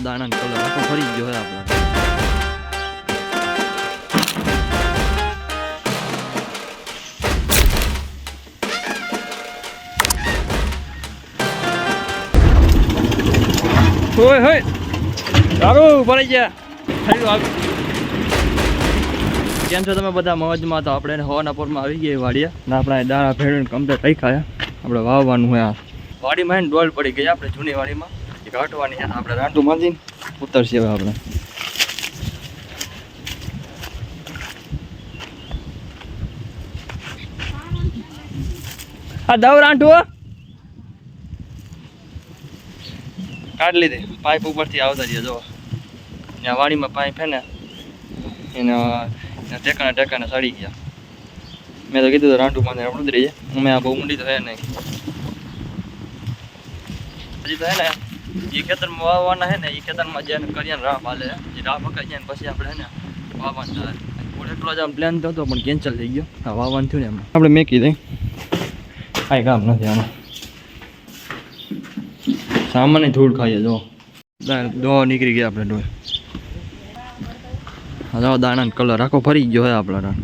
દાણા આખો ફરી ગયો હોય આપણા હોય હોય સારું પડી ગયા થયું આવ્યું કેમ છો તમે બધા મોજમાં તો આપણે હવાના પોરમાં આવી ગયા વાડીએ ને આપણે દાણા ભેળવીને કમ્પ્લેટ રાખ્યા આપણે વાવવાનું હોય વાડીમાં એને ડોલ પડી ગઈ આપણે જૂની વાડીમાં કાઢવાની છે આપણે રાંટું માંજીને ઉતરશે હવે આપણે. આ દવ રાંટું? કાઢ લીધી. પાઇપ ઉપરથી આવતા જઈએ જો ત્યાં વાડીમાં પાઇપ હે ને એને ટેકાના ટેકાને સડી ગયા. મેં તો કીધું રાંટું માંજીને આપણે ઉતરી જાય અમે આ બહુ ઊંડી તો હે નહીં. હજી તો હે ને એ ખેતરમાં વાવવાના છે ને એ ખેતરમાં જઈને કરીએ ને રાહ હાલે જે રાહ પકાઈ જાય પછી આપણે ને વાવવાનું થાય. એટલો જ આમ પ્લાન થતો પણ કેન્સલ થઈ ગયો. હા થયું ને આપણે મેકી દઈ. કાંઈ કામ નથી આમાં. સામાન્ય ધૂળ ખાઈએ, જો. દો નીકળી ગયા આપણે ડોય હા જો દાણા કલર આખો ફરી ગયો હોય આપણા દાણ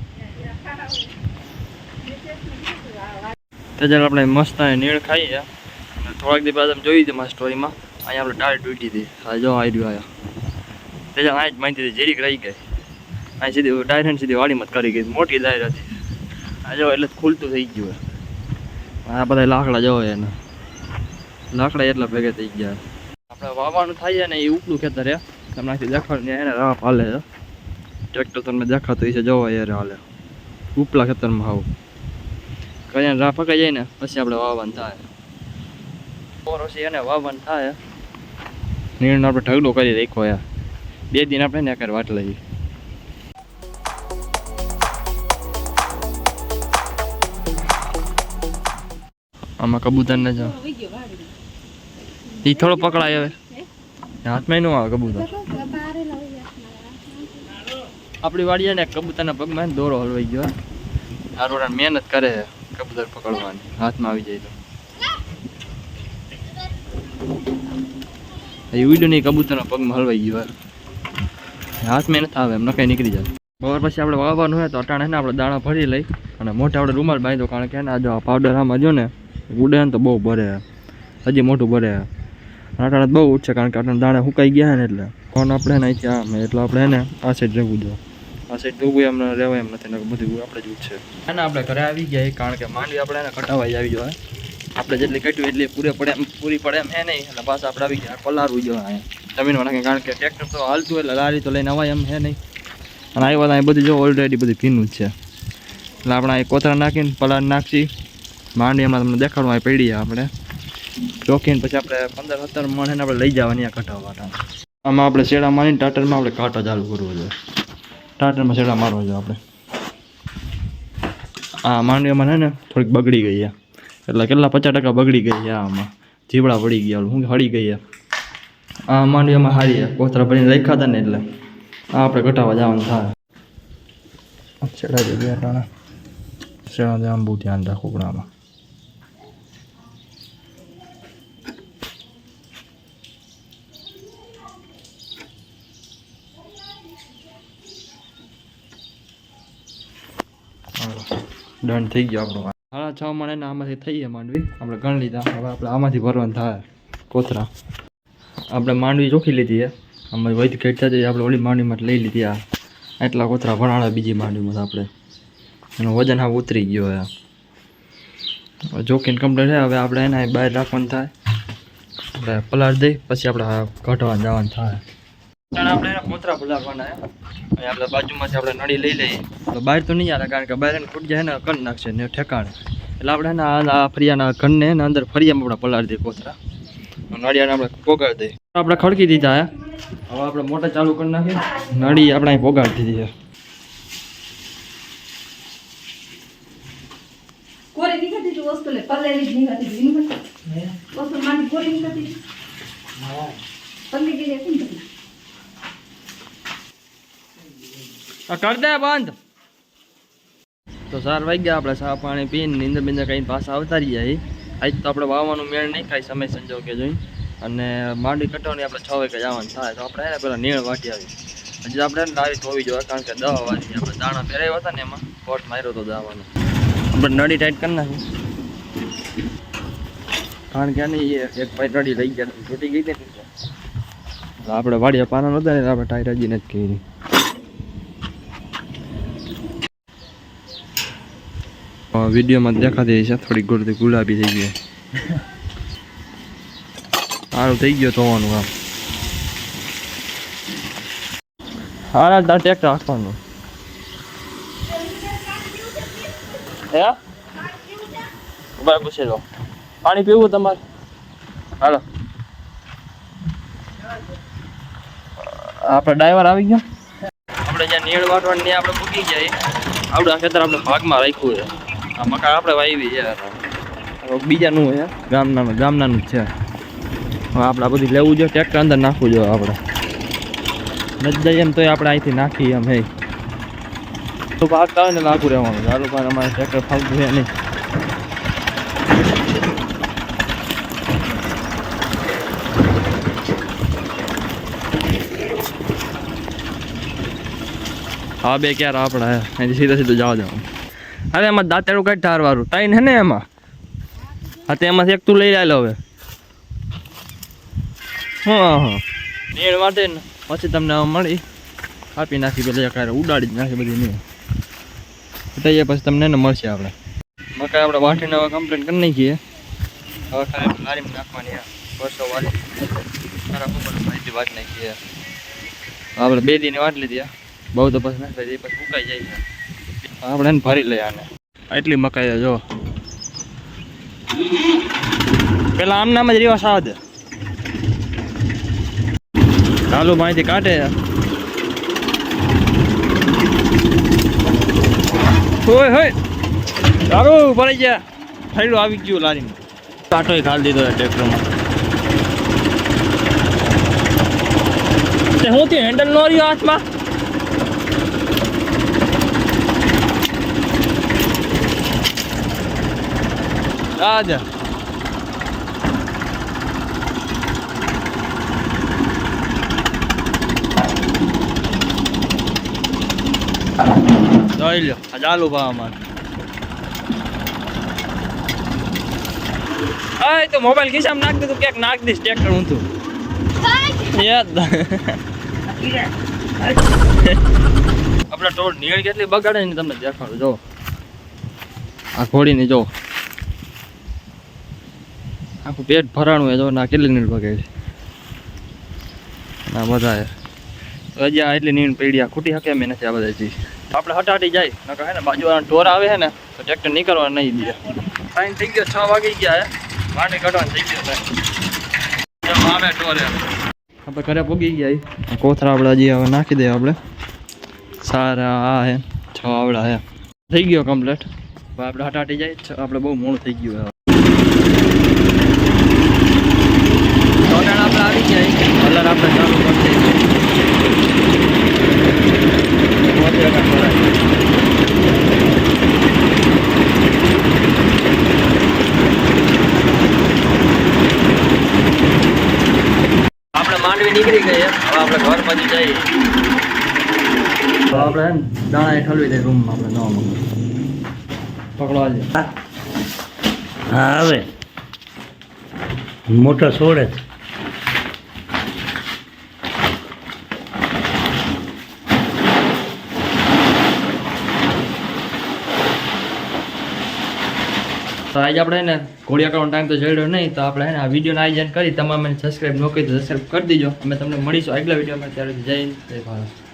તો આપણે મસ્ત નીળ ખાઈએ. થોડાક દી બાદ જોઈ હતી મારી સ્ટોરીમાં અહીંયા આપણે ટાળ તૂટી હતી. હા, જો આવી રહ્યું આયા. તે અહીં જ માહિતી હતી, જેરીક રહી ગઈ. અહીં સીધી ડાયરેક્ટ સીધી વાડીમાં જ કરી ગઈ. મોટી ડાયર હતી. આ જો એટલે ખુલતું થઈ ગયું આ બધા લાકડા જો એના. લાકડા એટલા ભેગા થઈ ગયા. આપણે વાવવાનું થાય ને એ ઉપલું ખેતર, હે. તમને આખી દેખાડ એને રાહ હાલે છે ટ્રેક્ટર તમને દેખાતું હશે જોવા યાર હાલે. ઉપલા ખેતરમાં આવું કઈ રાહ પકાઈ જાય ને, પછી આપણે વાવવાનું થાય. પછી એને વાવવાનું થાય નીરનો આપણે ઢગલો કરી રાખ્યો યાર. બે દિન આપણે ને આગળ વાટ લઈએ. આમાં કબૂતર ને જાઓ. એ થોડો પકડાય હવે. હાથમાં નો આવે કબૂતર. આપણી વાડીયા ને કબૂતરના પગમાં દોરો હલવાઈ ગયો. આરોડા મહેનત કરે કબૂતર પકડવાની. હાથમાં આવી જાય તો. એ ઉડ્યું નહીં, કબૂતરના પગમાં હલવાઈ ગયો હાથ મેં નથી આવે, એમ નકાઈ નીકળી જાય. બપોર પછી આપણે વાવવાનું હોય તો અટાણે એને આપણે દાણા ભરી લઈ અને મોટા આપણે રૂમાલ બાંધો કારણ કે એને આ જો આ પાવડર આમાં જો ને, ઉડે ને તો બહુ ભરે હજી મોટું ભરે. અટાણે બહુ ઉઠશે કારણ કે અટાણે દાણા સુકાઈ ગયા ને એટલે. ફોન આપણે ને અહીંથી એટલે આપણે એને આ સાઈડ રહેવું જો. આ સાઈડ ડૂબું એમ રહેવાય એમ નથી બધું આપણે જ ઉઠશે અને આપણે ઘરે આવી ગયા કારણ કે માંડવી આપણે એને કટાવાઈ આવી જોઈએ આપણે જેટલી કટ્યું એટલી પૂરે પડે એમ, પૂરી પડે એમ હે નહીં. એટલે પાછા આપણે આવી ગયા પલારવું જોઈએ જમીન નાખી કારણ કે ટ્રેક્ટર તો હાલતું એટલે લારી તો લઈને અવાય એમ હે નહીં. અને આવ્યા ત્યાં બધું જો ઓલરેડી બધું ભીનું જ છે. એટલે આપણે અહીં કોતરા નાખીને પલાર નાખી માંડી હમણાં તમને દેખાડવા અહીં પડી આપણે. ચોખીને પછી આપણે પંદર સત્તર મણ એને આપણે લઈ જવાની આ કટાવવા આમાં આપણે શેડા મારીને ટાટરમાં આપણે કાંટો ચાલુ કરવો જોઈએ ટાટરમાં શેડા મારવો જોઈએ આપણે. આ માંડવીમાં છે ને, થોડીક બગડી ગઈ છે. એટલે કેટલા પચાસ ટકા બગડી ગઈ છે આમાં. જીવડા પડી ગયા ઓલું શું હળી ગઈ છે. આ માંડવીમાં હારી છે. કોતરા ભરીને રાખ્યા હતા ને એટલે આ આપણે ઘટાવા જવાનું થાય. છેડા જે બે ટાણા છેડા જવાનું બહુ ધ્યાન રાખવું પડે આમાં. ડન થઈ ગયો આપણો સાડા છ મણે ને આમાંથી થઈ ગયા માંડવી. આપણે ગણ લીધા. હવે આપણે આમાંથી ભરવાનું થાય. કોથરા. આપણે માંડવી ચોખી લીધી છે. આમાં વૈદ ખેડ જઈએ આપણે ઓલી માંડવીમાં લઈ લીધી આ. એટલા કોથરા ભરાણા બીજી માંડવીમાં આપણે. એનું વજન હા ઉતરી ગયો હવે જોખીને કમ્પ્લીટ છે. હવે આપણે એને બહાર રાખવાનું થાય. આપણે પલાળ દઈ, પછી આપણે ઘટવા જવાનું થાય. આપણે એના કોતરા પલાળવાના આપણે બાજુમાંથી આપણે નળી લઈ લઈએ. તો બહાર તો નહીં આવે કારણ કે બહાર એને ફૂટ જાય ને કંડ નાખશે ને ઠેકાણે. એટલે આપણે આ ફરિયાના ઘરને એના અંદર ફરિયામાં આપણે પલાળી દઈએ કોથરા. નળિયાને આપણે પોગાડી દઈએ. આપણે ખડકી દીધા હે? હવે આપણે મોટા ચાલુ કરી નાખીએ. નળી આપણે અહીં પોગાડી દીધી છે કોરી નીકળતી હતી વસ્તુ લે પલ્લેલી જ નીકળતી હતી નીકળતી વસ્તુ માની કોરી નીકળતી હતી પલ્લી ગઈ હતી ને બધી. આ કર દે તો ચાર ગયા આપણે સાફ પાણી પીને નીંદર બીંદર કઈ પાછા આવતા જાય આજ તો આપણે વાવવાનું મેળ નહીં ખાય, સમય સંજોગે જોઈ અને માંડી કટવાની આપણે છ વાગે જવાનું થાય, તો આપણે એને પેલા નીણ વાટી આવી હજી આપણે લાવી ધોવી જોઈએ, કારણ કે દવા વાળી આપણે દાણા પહેરાવ્યા હતા ને એમાં, કોટ માર્યો તો દાવાનો. આપણે નળી ટાઈટ કરી નાખી. કારણ કે આની એક ભાઈ નળી લઈ ગયા તૂટી ગઈ હતી. આપણે વાડિયા પાના નહોતા ને આપણે ટાઈટ હજી નથી કરી વિડીયોમાં દેખાતી છે થોડી ગોળથી ગુલાબી થઈ ગઈ સારું થઈ ગયો ધોવાનું આમ હા તાર રાખવાનું હે બરાબર પૂછી લો પાણી પીવું તમારે હાલો આપણે ડ્રાઈવર આવી ગયો આપણે જ્યાં નીળ વાટવાની આપણે મૂકી જાય આવડું ખેતર આપણે ભાગમાં રાખ્યું છે આ મકાન આપણે વાવી યાર બીજાનું હે ગામનાનું ગામનાનું જ છે. આપણે આ બધું લેવું જોઈએ, ટ્રેક્ટર અંદર નાખવું જોઈએ આપણે. નથી જઈએ એમ તોય આપણે અહીંથી નાખીએ એમ, હે. તો પાક હોય ને લાગુ રહેવાનું ચાલુ પણ અમારે ટ્રેક્ટર ફાવતું છે નહીં. હા બે ક્યારે આપણા હે સીધા સીધું જવા જવાનું અરે એમાં દાંતેડું કઈ ઠારવાળું ટાઈન હે ને એમાં? હા, તો એમાંથી એક તું લઈ આવેલો હવે. હા હા. નીણ માટે ને. પછી તમને મળી. આપી નાખી પેલા અકારે ઉડાડી નાખી બધી નહીં ઉઠાઈએ પછી તમને ને મળશે આપણે. મકાઈ આપણે વાટીને હવે કમ્પ્લેન કરી નાખીએ. હવે ખાલી લારીમાં નાખવાની વર્ષો વાળી ખરાબ ઉપર વાત નાખીએ. આપણે બે દીની વાટ લીધી બહુ તો પછી નાખી પછી ઉકાઈ જાય આપણે ભરી લઈએ આને. એટલી મકાઈ જો. પેલા આમ નામ જ રહ્યો સાવ દે ચાલુ માહિતી કાઢે. હોય હોય સારું ભરાઈ ગયા. થયેલું આવી ગયું લારીમાં. કાંટોય ખાલી દીધો ટ્રેક્ટરમાં. તે હું થી હેન્ડલ નો રહ્યો હાથમાં? રાજા. જોઈ આ ચાલુ ભાવ અમારે. હા તો મોબાઈલ ખિસ્સામાં નાખ દીધું, ક્યાંક નાખ દઈશ ટ્રેક્ટર હું તું યાદ. આપણા ટોળ નીળ કેટલી બગાડે ને તમને દેખાડો જો આ ઘોડીને જો આખું પેટ ભરાણું હોય જો, ના કેટલી નીણ છે? ના, બધા હજી એટલી પડી, આ ખૂટી શકે એમ નથી આ બધા ચીજ આપણે હટાટી જાય, નકર હે ને બાજુવાળા ઢોર આવે છે ને, તો ટ્રેક્ટર નીકળવા નહીં દે. ટાઈમ થઈ ગયો, છ વાગી ગયા હે. માંડી કાઢવાનું થઈ ગયો આવે ઢોરે. આપણે ઘરે પૂગી ગયા કોથરા આપણે હજી હવે નાખી દઈએ આપણે. સારા આ હે, છ આવડા હે. થઈ ગયો કમ્પ્લીટ. આપણે હટાટી જાય આપણે બહુ મોડું થઈ ગયું હવે ટોટાણ આપણે આવી ગયા કલર આપણે ચાલુ આપણે માંડવી નીકળી ગઈ. હવે આપણે ઘર પછી જઈએ. આપણે દાણા એ ઠલવી દઈએ રૂમમાં આપણે નવામાં પકડવા હા હવે મોટા છોડે તો આજે આપણે ને ઘોડિયા કરવાનો ટાઈમ તો જડ્યો નહીં, તો આપણે આ વિડીયોને આયોજન કરી. તમામ સબસ્ક્રાઈબ ન કરી તો સબસ્ક્રાઈબ કરી દીજો. અમે તમને મળીશું આગલા વિડીયોમાં ત્યારે જય જય ભારત.